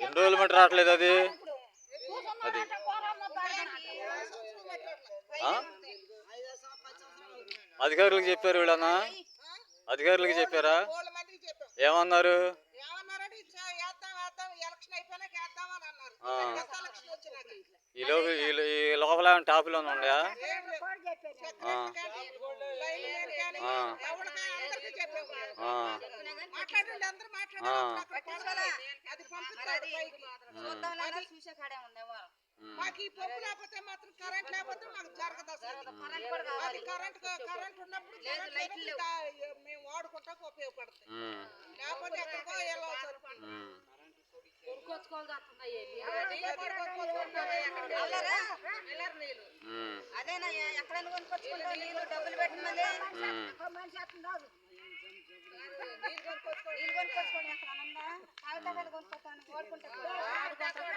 ఎన్ని రోజులు మట్టి రావట్లేదు అది. ఆ? అధికారులకు చెప్పారు వీళ్ళన్నా అధికారులకు చెప్పారా ఏమన్నారు వచ్చినాక ఈ లోపల టాపులు ఉన్నాయా. మాకు ఈ లేకపోతే మాత్రం కరెంట్ లేకపోతే మాకు జరగదు. అది కరెంట్ కరెంట్ ఉన్నప్పుడు మేము వాడుకుంటాకు ఉపయోగపడుతుంది. లేకపోతే అదేనా? ఎక్కడైనా కొనుక్కొచ్చుకుంటావు? నీళ్ళు డబ్బులు పెట్టి మళ్ళీ ఉమ్. ఒక మనిషి అట్లున్నాడు. నీళ్ళు? కొనుక్కొచ్చుకోండి ఎక్కడ ఉందా కాగితాలు కొనుక్కొస్తాను కోరుకుంటాను. ఎక్కడ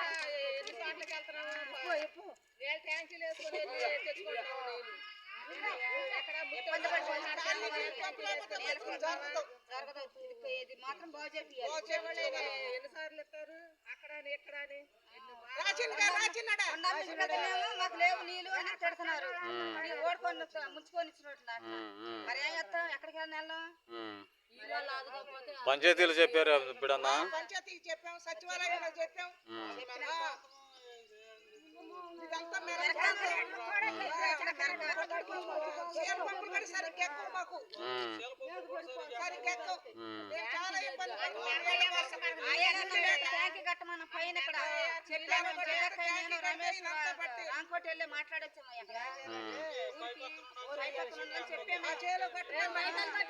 ఎన్నిసార్లు మాకు లేవు నీళ్ళు అని ఓడుకొని ముంచుకొని ఇచ్చినట్లు ఉమ్. ఉమ్. మరి ఏం చేస్తాం? ఎక్కడికి వెళ్ళాం. పంచాయతీలు చెప్పారు ఇప్పుడన్నా? పంచాయతీకి చెప్పాం సచివాలయంలో చెప్పాం. సరిగ్గా మాకు. సరిగ్గా చాలా ఇబ్బంది నేను రమేష్ రాంకోటి వెళ్ళి మాట్లాడొచ్చాము అక్కడ ఉమ్. ఊరికి, ఓ రైతు అక్కడ ఉన్నాడని చెప్పాము.